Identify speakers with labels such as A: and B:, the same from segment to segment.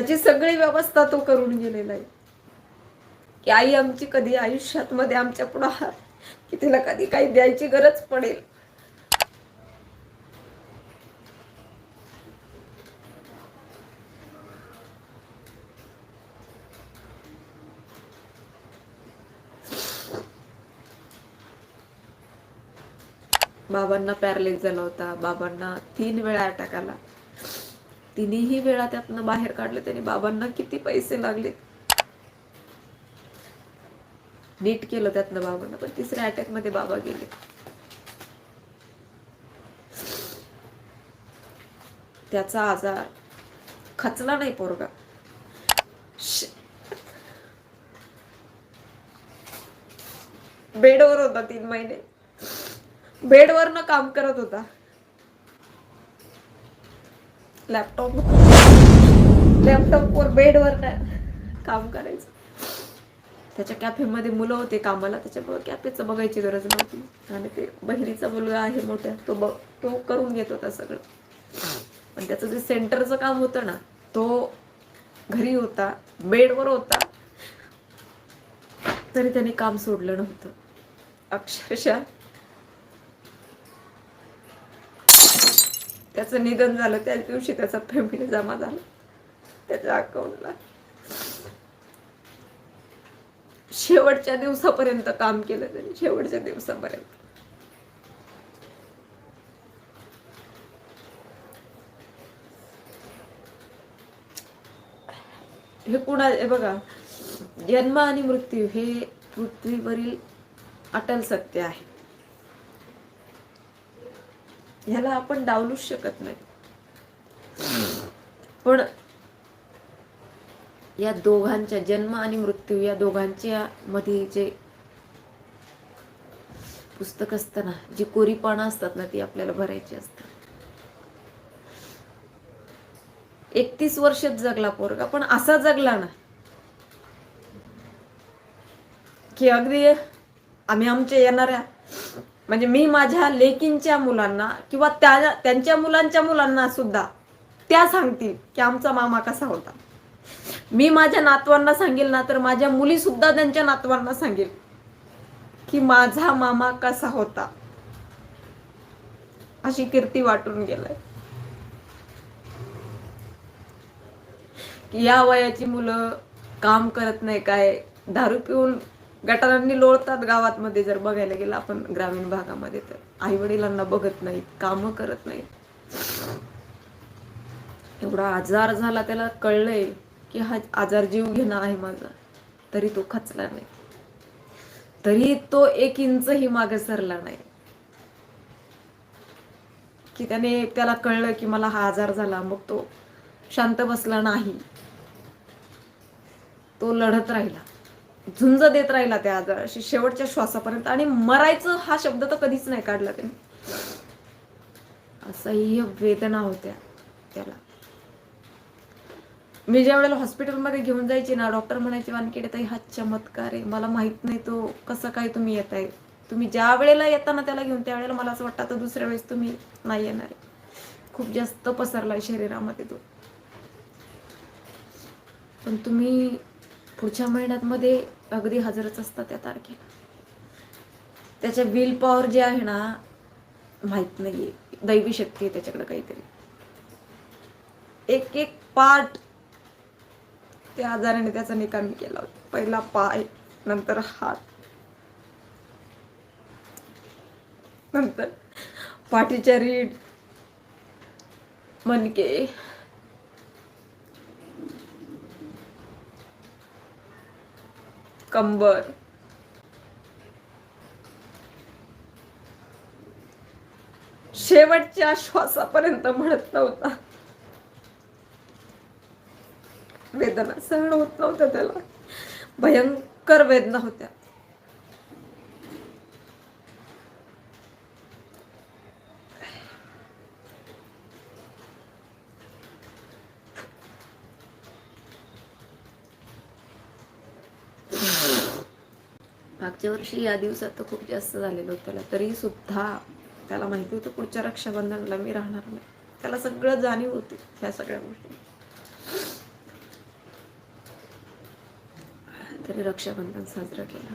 A: त्याची सगळी व्यवस्था तो करून गेलेला आहे. की आई आमची कधी आयुष्यात मध्ये आमच्या पुढं की तिला कधी काही द्यायची गरज पडेल. बाबांना पॅरलेस झाला होता. बाबांना तीन वेळा अटॅक आला. तिन्ही वेळा त्यातनं बाहेर काढले त्यांनी बाबांना किती पैसे लागले? नीट केलं त्यातनं बाबांना पण तिसऱ्या अटॅकमध्ये बाबा गेले. त्याचा आजार खचला नाही पोरगा. बेडवर होता तीन महिने. बेडवरनं काम करत होता. लॅपटॉप लॅपटॉपवर बेडवर काम करायचं. त्याच्या कॅफेमध्ये मुलं होते कामाला त्याच्यामुळे कॅफेचं बघायची गरज नव्हती. आणि ते बहिणीचा मुलगा आहे मोठ्या तो ब तो करून घेत होता सगळं. पण त्याचं जे सेंटरचं काम होतं ना तो घरी होता बेडवर होता. तरी त्याने काम सोडलं नव्हतं. अक्षरशः त्याचं निधन झालं त्याच दिवशी त्याचा पेमेंट जमा झाला. त्याच्या अकाउंटला शेवटच्या दिवसापर्यंत काम केलं त्यांनी शेवटच्या दिवसापर्यंत. हे कुणा हे बघा जन्म आणि मृत्यू हे पृथ्वीवरील अटल सत्य आहे. ह्याला आपण डावलूच शकत नाही. पण या दोघांच्या जन्म आणि मृत्यू या दोघांच्या मध्ये जे पुस्तक असताना जी कोरी पानं असतात ना ती आपल्याला भरायची असतात. एकतीस वर्षात जगला पोरगा पण असा जगला ना की अगदी आम्ही आमच्या येणाऱ्या म्हणजे मी माझ्या लेकींच्या मुलांना किंवा त्या त्यांच्या मुलांच्या मुलांना सुद्धा त्या सांगतील की आमचा मामा कसा होता. मी माझ्या नातवांना सांगेल ना तर माझ्या मुली सुद्धा त्यांच्या नातवांना सांगेल की माझा मामा कसा होता. अशी कीर्ती वाटून गेलाय. की या वयाची मुलं काम करत नाही काय दारू पिऊन गटारांनी लोळतात गावात मध्ये जर बघायला गेलं आपण ग्रामीण भागामध्ये तर. आई वडिलांना बघत नाहीत काम करत नाहीत. एवढा आजार झाला त्याला कळलंय की हा आजार जीव घेणं आहे माझा. तरी तो खचला नाही. तरी तो एक इंचही मागे सरला नाही. की त्याने त्याला कळलं की मला हा आजार झाला मग तो शांत बसला नाही. तो लढत राहिला. झुंज देत राहिला त्या आजाराशी शेवटच्या श्वासापर्यंत. आणि मरायचं हा शब्द तर कधीच नाही काढला त्याने. असह्य वेदना होत्या त्याला. मी ज्या वेळेला हॉस्पिटलमध्ये घेऊन जायची ना डॉक्टर म्हणायचे वानखेडे ताई हा चमत्कार आहे. मला माहीत नाही तो कसं काय तुम्ही येत आहे तुम्ही ज्या वेळेला येताना त्याला घेऊन त्या वेळेला मला असं वाटतं आता दुसऱ्या वेळेस तुम्ही नाही येणार खूप जास्त पसरलाय शरीरामध्ये तो. पण तुम्ही पुढच्या महिन्यात मध्ये अगदी हजरच असतात त्या तारखेला. त्याच्या विल पॉवर जे आहे ना माहीत नाहीये. दैवी शक्ती आहे त्याच्याकडे काहीतरी. एक एक पार्ट त्या आजाराने त्याचा निकामी केला होता. पहिला पाय नंतर हात. नंतर पाठीच्या रीड मनके कंबर. शेवटच्या श्वासापर्यंत म्हणत नव्हता. वेदना सहन होत नव्हत्या त्याला. भयंकर वेदना होत्या. मागच्या वर्षी या दिवसात तर खूप जास्त झालेलं होतं त्याला. तरी सुद्धा त्याला माहिती होतं पुढच्या रक्षाबंधनाला मी राहणार नाही. त्याला सगळं जाणीव होती ह्या सगळ्या गोष्टी. तरी रक्षाबंधन साजरं केलं.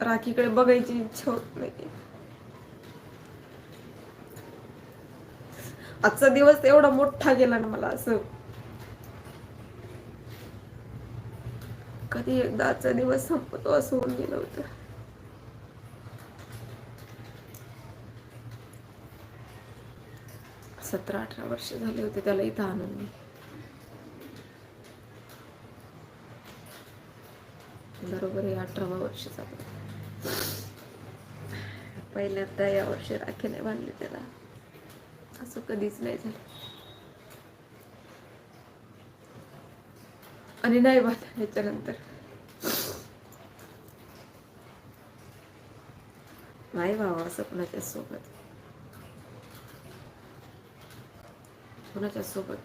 A: राखीकडे बघायची इच्छा होत नाही. आजचा दिवस एवढा मोठा गेला ना मला असं. कधी एकदा आजचा दिवस संपतो असं होऊन गेलं होतं. सतरा अठरा वर्ष झाले होते त्याला इथं आणून मी. बरोबर आहे अठरावा वर्ष झालं. पहिल्यांदा या वर्षी राखी नाही बांधली त्याला. असं कधीच नाही झालं. आणि नाही बांधा ह्याच्यानंतर. नाही व्हावं असं कुणाच्या सोबत. कुणाच्या सोबत.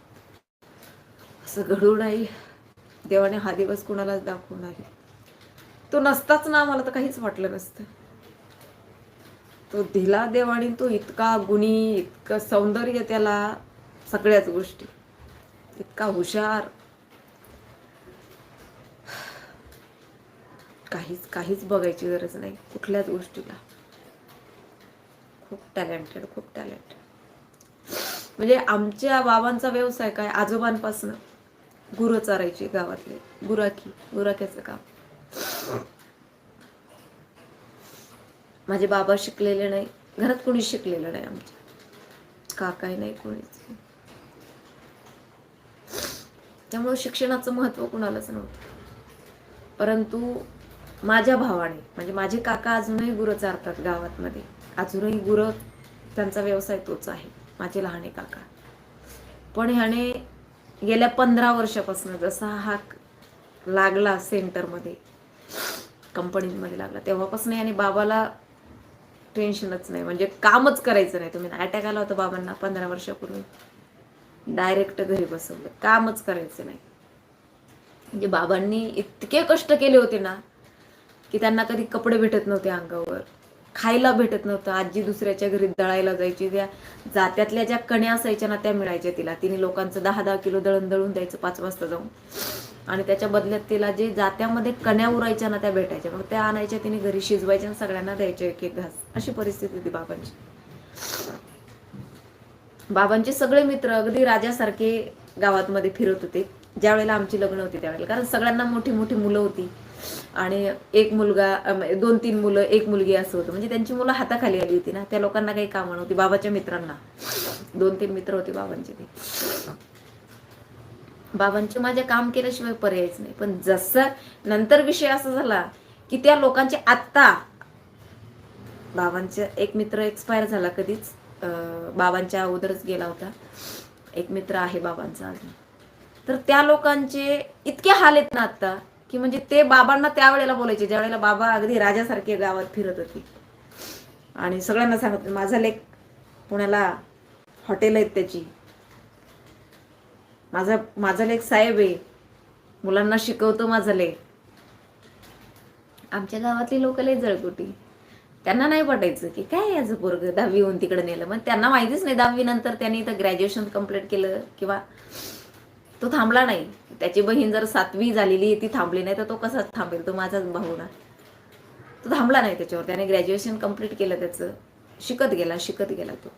A: असं घडू नाही. देवाने हा दिवस कुणालाच दाखवू नाही. तो नसताच ना मला तर काहीच वाटलं नसतं. तो दिला देवाने तो इतका गुणी इतकं सौंदर्य त्याला सगळ्याच गोष्टी. इतका हुशार. काहीच काहीच बघायची गरज नाही कुठल्याच गोष्टीला. खूप टॅलेंटेड खूप टॅलेंटेड म्हणजे आमच्या बाबांचा व्यवसाय काय? आजोबांपासून गुरं चारायची गावातले. गुराखी गुराख्याचं काम. माझे बाबा शिकलेले नाही. घरात कोणी शिकलेलं नाही आमच्या. काकाही नाही कोणीच त्यामुळे शिक्षणाचं महत्त्व कुणालाच नव्हतं. परंतु माझ्या भावाने म्हणजे माझे काका अजूनही गुरं चारतात गावात मध्ये अजूनही गुरं त्यांचा व्यवसाय तोच आहे माझे लहाने काका. पण ह्याने गेल्या पंधरा वर्षापासून जसा हा लागला सेंटरमध्ये कंपनीमध्ये लागला तेव्हापासून याने बाबाला टेन्शनच नाही. म्हणजे कामच करायचं नाही. तुम्ही अटॅक आला होता बाबांना पंधरा वर्षापूर्वी. डायरेक्ट घरी बसवलं. कामच करायचं नाही. म्हणजे बाबांनी इतके कष्ट केले होते ना की त्यांना कधी कपडे भेटत नव्हते अंगावर. खायला भेटत नव्हतं. आजी दुसऱ्याच्या घरी दळायला जायची. त्या जात्यातल्या ज्या कण्या असायच्या ना त्या मिळायच्या तिला. तिने लोकांचं दहा दहा किलो दळण दळून द्यायचं पाच वाजता जाऊन. आणि त्याच्या बदल्यात तिला जे जात्यामध्ये कण्या उरायच्या ना त्या भेटायच्या. मग त्या आणायच्या तिने घरी शिजवायच्या आणि सगळ्यांना द्यायच्या एक एक घास. अशी परिस्थिती होती बाबांची. बाबांचे सगळे मित्र अगदी राजासारखे गावात मध्ये फिरत होते. ज्या वेळेला आमची लग्न होती त्यावेळेला. कारण सगळ्यांना मोठी मोठी मुलं होती. आणि एक मुलगा दोन तीन मुलं एक मुलगी असं होतं. म्हणजे त्यांची मुलं हाताखाली आली होती ना. त्या लोकांना काही कामं नव्हती. बाबाच्या मित्रांना. दोन तीन मित्र होते बाबांचे ते. बाबांचे माझ्या काम केल्याशिवाय पर्यायच नाही. पण जसं नंतर विषय असा झाला की त्या लोकांचे आत्ता बाबांचा एक मित्र एक्सपायर झाला कधीच. बाबांच्या अगोदरच गेला होता. एक मित्र आहे बाबांचा अजून. तर त्या लोकांचे इतके हाल आहेत ना आत्ता की म्हणजे ते बाबांना त्यावेळेला बोलायचे ज्यावेळेला बाबा अगदी राजासारखे गावात फिरत होते. आणि सगळ्यांना सांगत माझा लेख पुण्याला हॉटेल आहेत त्याची. माझा माझा लेख साहेब आहे. मुलांना शिकवतो माझा लेख. आमच्या गावातली लोक लय जळकुटी. त्यांना नाही पटायचं की काय याचं पोरग दहावी होऊन तिकडे नेलं. मग त्यांना माहितीच नाही दहावी नंतर त्यांनी इथं ग्रॅज्युएशन कंप्लीट केलं किंवा तो थांबला नाही. त्याची बहीण जर सातवी झालेली ती थांबली नाही तर तो कसा थांबेल? तो माझाच भाऊ ना. तो थांबला नाही त्याच्यावर. त्याने ग्रॅज्युएशन कंप्लीट केलं त्याचं. शिकत गेला शिकत गेला तो.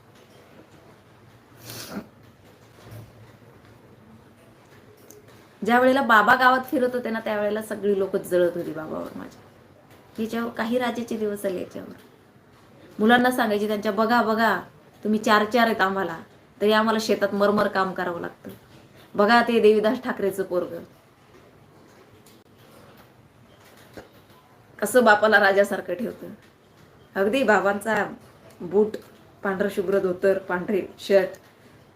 A: ज्या वेळेला बाबा गावात फिरत होते ना त्यावेळेला सगळी लोक जळत होती बाबावर माझ्या. याच्यावर काही राजाचे दिवस आले याच्यावर. मुलांना सांगायचे त्यांच्या बघा बघा तुम्ही चार चार आहेत आम्हाला. तरी आम्हाला शेतात मरमर काम करावं लागतं. बघा ते देवीदास ठाकरेचं पोरग. कसं बापाला राजासारखं ठेवतं. अगदी बाबांचा बूट पांढरं शुभ्र धोतर पांढरे शर्ट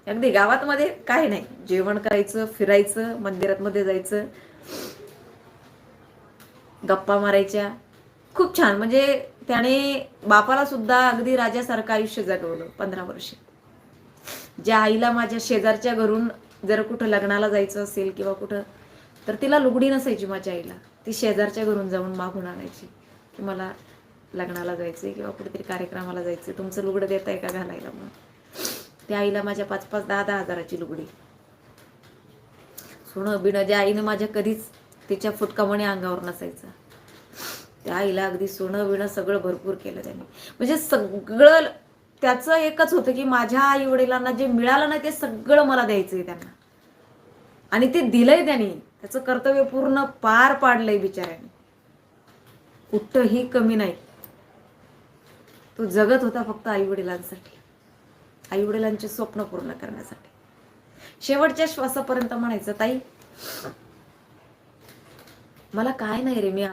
A: अगदी गावात मध्ये काय नाही. जेवण करायचं फिरायचं मंदिरात मध्ये जायचं गप्पा मारायच्या. खूप छान. म्हणजे त्याने बापाला सुद्धा अगदी राजासारखं आयुष्य जगवलं पंधरा वर्ष. ज्या आईला माझ्या शेजारच्या घरून जर कुठं लग्नाला जायचं असेल किंवा कुठं तर तिला लुगडी नसायची माझ्या आईला. ती शेजारच्या घरून जाऊन मागून आणायची की मला लग्नाला जायचंय किंवा कुठेतरी कार्यक्रमाला जायचंय. तुमचं लुगडं देत आहे का घालायला म्हणून? त्या आईला माझ्या पाच पाच दहा दहा हजाराची लुगडी. सोनं बिणं ज्या आईनं माझ्या कधीच तिच्या फुटकामणी अंगावर नसायचं. त्या आईला अगदी सोनं बिणं सगळं भरपूर केलं त्यांनी. म्हणजे सगळं त्याचं एकच होतं की माझ्या आई वडिलांना जे मिळालं नाही ते सगळं मला द्यायचं आहे त्यांना. आणि ते दिलंय त्यांनी. त्याचं कर्तव्य पूर्ण पार पाडलंय बिचाऱ्याने. कुठंही कमी नाही. तो जगत होता फक्त आई वडिलांसाठी आईवडिलांचे स्वप्न पूर्ण करण्यासाठी. शेवटच्या श्वासापर्यंत म्हणायचं ताई मला काय नाही रे मी